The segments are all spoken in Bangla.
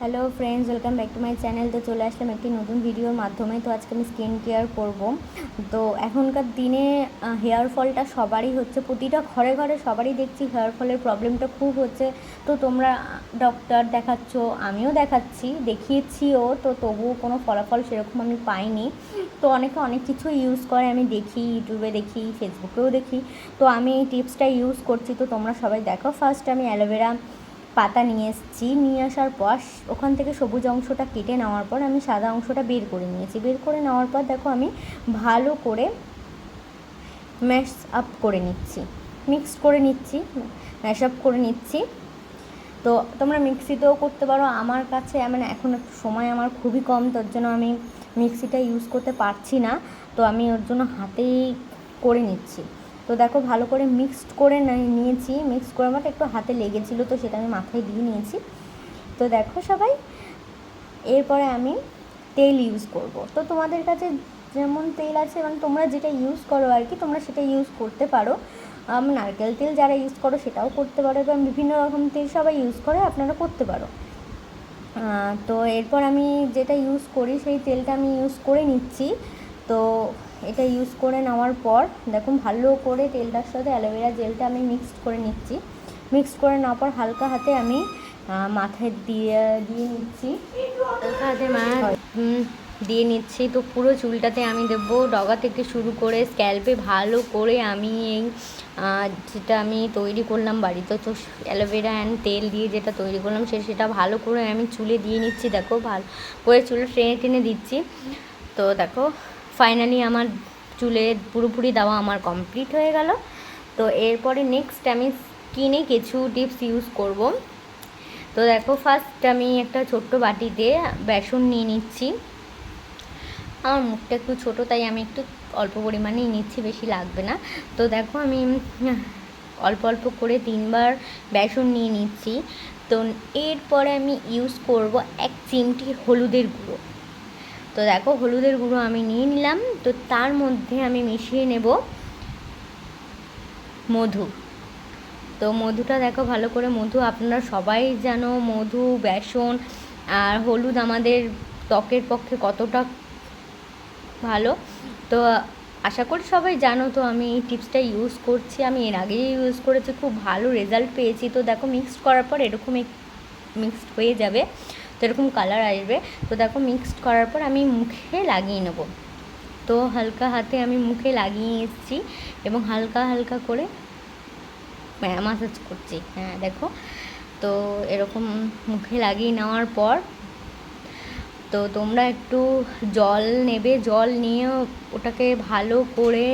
Hello friends welcome back to my channel তো চলে আসলাম একটি নতুন ভিডিওর মাধ্যমে। তো আজকে আমি স্কিন কেয়ার করব। তো এখনকার দিনে হেয়ার ফলটা সবারই হচ্ছে। প্রতিটা ঘরে ঘরে সবারই দেখছি হেয়ার ফলের প্রবলেমটা খুব হচ্ছে। তো তোমরা ডক্টর দেখাচ্ছ, আমিও দেখাচ্ছি, দেখিয়েছিও। তো তবুও কোনো ফলাফল সেরকম আমি পাইনি। তো অনেকে অনেক কিছু ইউজ করে। আমি দেখি, ইউটিউবে দেখি ফেসবুকেও দেখি। তো আমি এই টিপসটা ইউজ করছি। তো তোমরা সবাই দেখো। ফার্স্ট আমি অ্যালোভেরা পাতা নিয়ে এসেছি। নিয়ে আসার পর ওখান থেকে সবুজ অংশটা কেটে নেওয়ার পর আমি সাদা অংশটা বের করে নিয়েছি। বের করে নেওয়ার পর দেখো আমি ভালো করে ম্যাশ আপ করে নিচ্ছি। মিক্স করে নিচ্ছি, ম্যাশ আপ করে নিচ্ছি। তো তোমরা মিক্সিতেও করতে পারো। আমার কাছে মানে এখন সময় আমার খুবই কম, তোর জন্য আমি মিক্সিটা ইউজ করতে পারছি না। তো আমি ওর জন্য হাতেই করে নিচ্ছি। তো দেখো ভালো করে মিক্সড করে নিয়েছি। মিক্সড করে আমার একটু হাতে লেগেছিলো তো সেটা আমি মাথায় দিয়ে নিয়েছি। তো দেখো সবাই, এরপরে আমি তেল ইউজ করব। তো তোমাদের কাছে যেমন তেল আছে মানে তোমরা যেটা ইউজ করো আর কি, তোমরা সেটা ইউজ করতে পারো। নারকেল তেল যারা ইউজ করো সেটাও করতে পারো, এবং বিভিন্ন রকম তেল সবাই ইউজ করে, আপনারা করতে পারো। তো এরপর আমি যেটা ইউজ করি, সেই তেলটা আমি ইউজ করে নিচ্ছি। তো এটা ইউজ করে নেওয়ার পর, দেখুন ভালো করে তেলটার সাথে অ্যালোভেরা জেলটা আমি মিক্সড করে নিচ্ছি। মিক্সড করে নেওয়ার পর হালকা হাতে আমি মাথায় দিয়ে দিয়ে নিচ্ছি। হালকা হাতে মা দিয়ে নিচ্ছি। তো পুরো চুলটাতে আমি দেবো ডগা থেকে শুরু করে স্ক্যাল্পে ভালো করে আমি এই যেটা আমি তৈরি করলাম বাড়িতে। তো অ্যালোভেরা অ্যান্ড তেল দিয়ে যেটা তৈরি করলাম, সে, সেটা ভালো করে আমি চুলে দিয়ে নিচ্ছি। দেখো, ভালো করে চুলে টেনে টেনে দিচ্ছি। তো দেখো ফাইনালি আমার চুলে পুরোপুরি দেওয়া আমার কমপ্লিট হয়ে গেল। তো এরপরে নেক্সট আমি স্কিনে কিছু টিপস ইউজ করব। তো দেখো ফার্স্ট আমি একটা ছোট্ট বাটিতে বেসন নিয়ে নিচ্ছি। আমার মুখটা একটু ছোট, তাই আমি একটু অল্প পরিমাণেই নিচ্ছি, বেশি লাগবে না। তো দেখো, আমি অল্প অল্প করে তিনবার বেসন নিয়ে নিচ্ছি। তো এরপরে আমি ইউজ করব এক চিমটি হলুদের গুঁড়ো। তো দেখো, হলুদের গুঁড়ো আমি নিয়ে নিলাম। তো তার মধ্যে আমি মিশিয়ে নেব মধু। তো মধুটা দেখো, ভালো করে মধু, আপনারা সবাই জানো মধু, বেসন আর হলুদ আমাদের ত্বকের পক্ষে কতটা ভালো। তো আশা করি সবাই জানো, তো আমি এই টিপসটা ইউজ করছি। আমি এর আগেই ইউজ করেছি, খুব ভালো রেজাল্ট পেয়েছি। তো দেখো, মিক্সড করার পর এরকম মিক্সড হয়ে যাবে। তো এরকম কালার আসবে। তো দেখো মিক্সড করার পর আমি মুখে লাগিয়ে নেব। তো হালকা হাতে আমি মুখে লাগিয়ে এসেছি এবং হালকা হালকা করে ম্যাসাজ করছি। হ্যাঁ দেখো। তো এরকম মুখে লাগিয়ে নেওয়ার পর তো তোমরা একটু জল নেবে। জল নিয়ে ওটাকে ভালো করে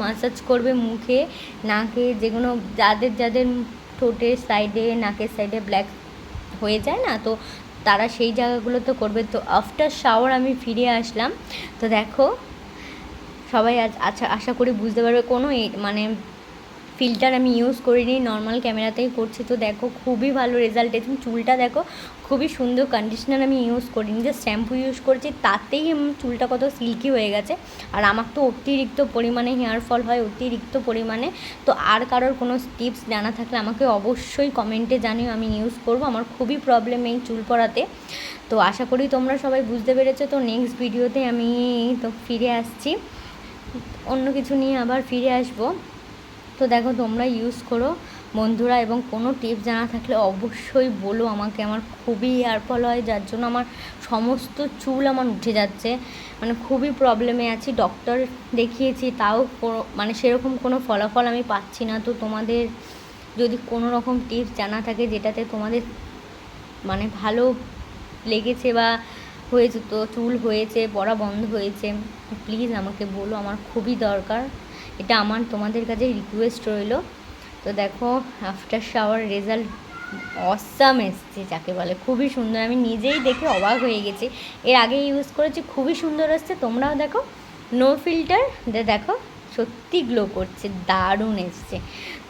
মাসাজ করবে মুখে। নাকে যেগুলো যাদের যাদের ঠোঁটের সাইডে নাকের সাইডে ব্ল্যাক হয়ে যায় না, তো তারা সেই জায়গাগুলো তো করবে। তো আফটার শাওয়ার আমি ফিরে আসলাম। তো দেখো, সবাই আজ আচ্ছা আশা করি বুঝতে পারবে। কোনো মানে ফিল্টার আমি ইউজ করিনি নর্মাল ক্যামেরাতেই করছি। তো দেখো, খুবই ভালো রেজাল্ট এসেছে। চুলটা দেখো, খুবই সুন্দর কন্ডিশনার আমি ইউজ করিনি যে শ্যাম্পু ইউজ করছি। তাতেই চুলটা কত সিল্কি হয়ে গেছে। আর আমার তো অতিরিক্ত পরিমাণে হেয়ার ফল হয়, অতিরিক্ত পরিমাণে। তো আর কারোর কোনো টিপস জানা থাকলে আমাকে অবশ্যই কমেন্টে জানিও, আমি ইউজ করব। আমার খুবই প্রবলেম এই চুল পড়াতে তো আশা করি তোমরা সবাই বুঝতে পেরেছ। তো নেক্সট ভিডিওতে আমি তো ফিরে আসছি। অন্য কিছু নিয়ে আবার ফিরে আসব। তো দেখো তোমরা ইউজ করো। বন্ধুরা, এবং কোনো টিপস জানা থাকলে অবশ্যই বলো আমাকে। আমার খুবই হেয়ার ফল হয়, যার জন্য আমার সমস্ত চুল আমার উঠে যাচ্ছে। মানে খুবই প্রবলেমে আছি ডক্টর দেখিয়েছি, তাও মানে সেরকম কোনো ফলাফল আমি পাচ্ছি না। তো তোমাদের যদি কোনো রকম টিপস জানা থাকে, যেটাতে তোমাদের মানে ভালো লেগেছে বা হয়েছে, তো চুল হয়েছে, পড়া বন্ধ হয়েছে প্লিজ আমাকে বলো, আমার খুবই দরকার। এটা আমার তোমাদের কাছে রিকোয়েস্ট রইল। তো দেখো আফটার শাওয়ার রেজাল্ট অসাম এসছে, যাকে বলে খুবই সুন্দর। আমি নিজেই দেখে অবাক হয়ে গেছি। এর আগে ইউজ করেছি, খুবই সুন্দর এসছে। তোমরাও দেখো নো ফিল্টার দেখো, সত্যি গ্লো করছে, দারুণ এসছে।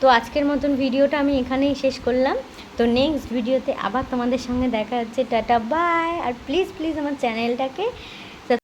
তো আজকের মতন ভিডিওটা আমি এখানেই শেষ করলাম। তো নেক্সট ভিডিওতে আবার তোমাদের সঙ্গে দেখা হচ্ছে। টাটা বাই আর প্লিজ প্লিজ আমার চ্যানেলটাকে